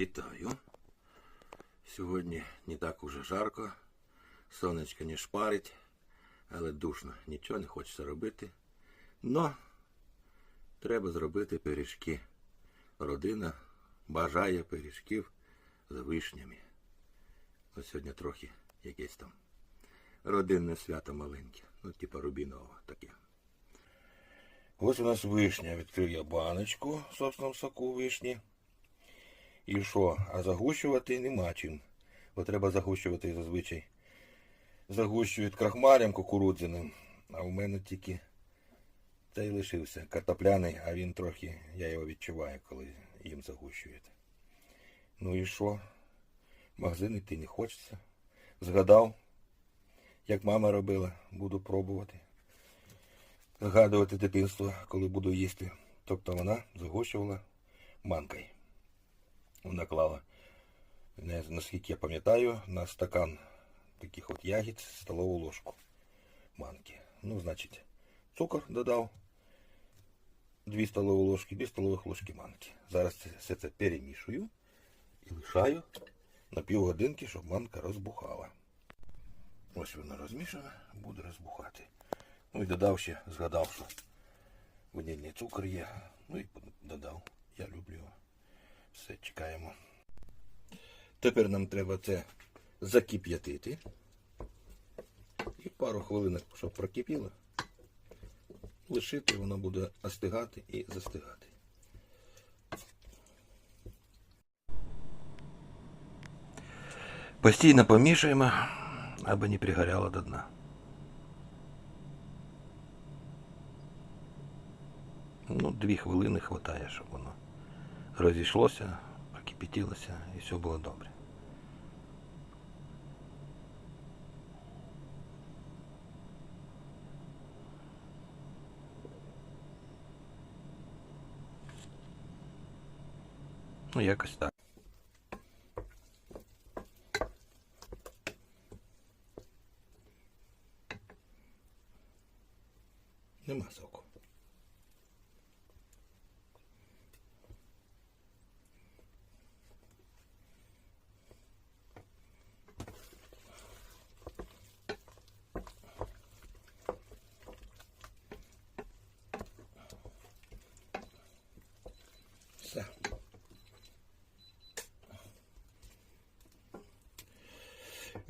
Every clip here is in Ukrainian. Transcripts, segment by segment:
Вітаю. Сьогодні не так уже жарко, сонечко не шпарить, але душно, нічого не хочеться робити. Но треба зробити пиріжки. Родина бажає пиріжків з вишнями. Ось сьогодні трохи якесь там родинне свято маленьке, ну, типа Рубінового таке. Ось у нас вишня. Відкрив я баночку в соку вишні. І що? А загущувати нема чим. Бо треба загущувати зазвичай. Загущують крахмалем кукурудзяним. А у мене тільки цей лишився. Картопляний, а він трохи, я його відчуваю, коли їм загущують. Ну і що? В магазин йти не хочеться. Згадав, як мама робила, буду пробувати. Згадувати дитинство, коли буду їсти. Тобто вона загущувала манкою. Вона клала, не, наскільки я пам'ятаю, на стакан таких от ягід столову ложку манки. Ну, значить, цукор додав, 2 столові ложки, 2 столових ложки манки. Зараз це, все це перемішую і лишаю на півгодинки, щоб манка розбухала. Ось вона розмішана, буде розбухати. Ну і додав ще, згадав, що ванільний цукор є. Ну і додав. Чекаємо. Тепер нам треба це закип'ятити. І пару хвилин, щоб прокипіло. Лишити, воно буде остигати і застигати. Постійно помішуємо, аби не пригоряло до дна. Ну, дві хвилини вистачає, щоб воно розійшлося, прокипятилося і все було добре. Ну, якось так. Нема соку. Все.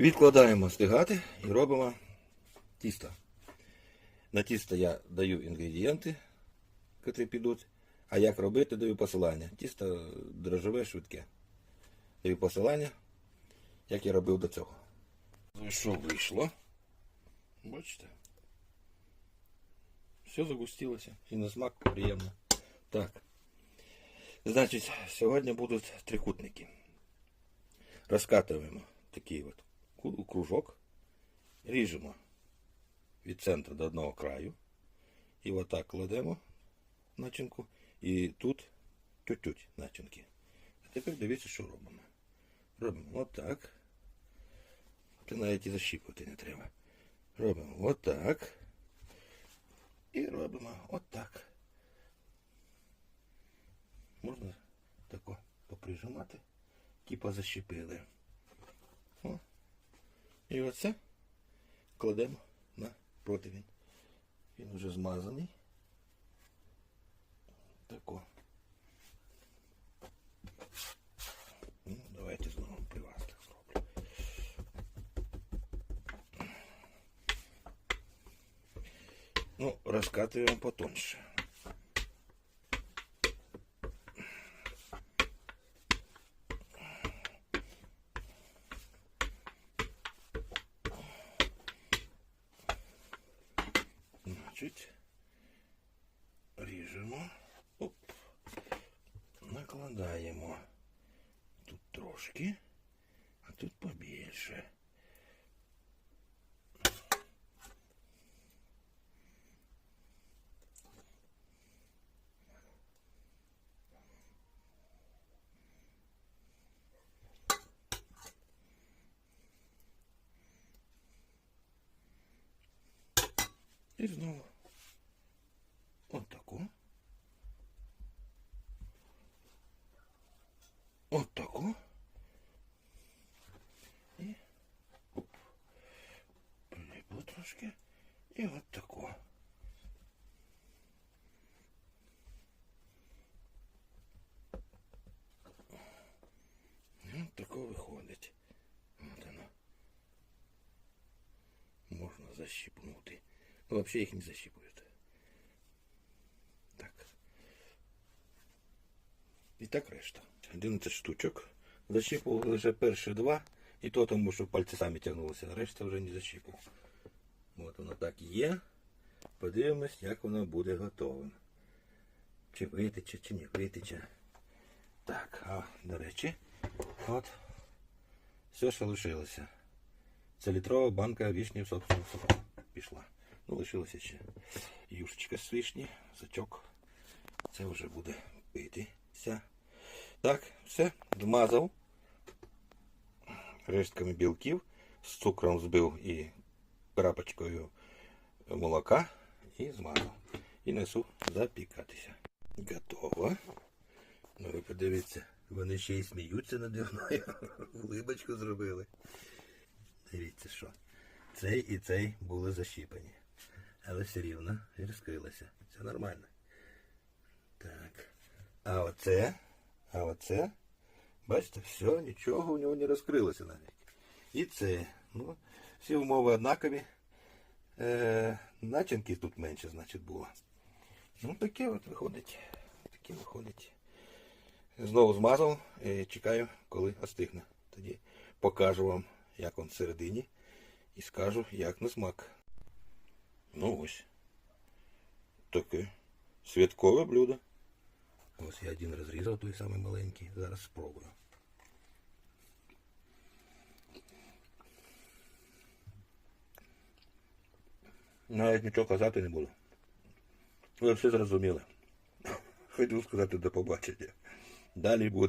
Відкладаємо стигати і робимо тісто. На тісто я даю інгредієнти, які підуть. А як робити, даю посилання. Тісто дрожжеве швидке. Даю посилання, як я робив до цього. Що вийшло? Бачите? Все загустилося. І на смак приємно. Так. Значить, сьогодні будуть трикутники. Розкатуємо такий от кружок, ріжемо від центру до одного краю. І отак кладемо начинку. І тут тють-тють начинки. А тепер дивіться, що робимо. Робимо отак. Ти навіть і защіпувати не треба. Робимо отак. І робимо отак. Можна тако поприжимати, типа защепили. О. І оце кладемо на противень. Він вже змазаний. Тако. Ну, давайте знову при вас так зроблю. Ну, розкатуємо потоньше. Значить, ріжемо. Оп. Накладаємо. Тут трошки, а тут побільше. І знову Можна защіпнути. Ну, взагалі їх не защіпують. Так. І так решта. 11 штучок. Защіпував лише перші два. І то тому, що пальці самі тягнулися, решта вже не защіпував. От воно так є. Подивимось, як воно буде готове. Чи витече, чи не витече. Так, а до речі, от все, що лишилося. Це літрова банка вішні в собственному соку пішла. Ну, лишилося ще юшечка з вишні, сачок. Це вже буде питися. Так, все, змазав рештками білків, з цукром збив і крапочкою молока і змазав. І несу запікатися. Готово. Ну ви подивіться, вони ще й сміються наді мною. Улибочку зробили. Дивіться що. Цей і цей були защіпані. Але все рівно і розкрилося. Це нормально. Так. А оце, а оце, бачите, все, нічого у нього не розкрилося навіть. І це. Ну, всі умови однакові. Е, начинки тут менше, значить, було. Ну, таке от виходить. Таке виходить. Знову змазав і чекаю, коли остигне. Тоді покажу вам, як він всередині, і скажу, як на смак. Ну ось. Таке святкове блюдо. Ось я один розрізав той самий маленький. Зараз спробую. Навіть нічого казати не буду. Ви все зрозуміли. Хотів сказати до побачення. Далі буде.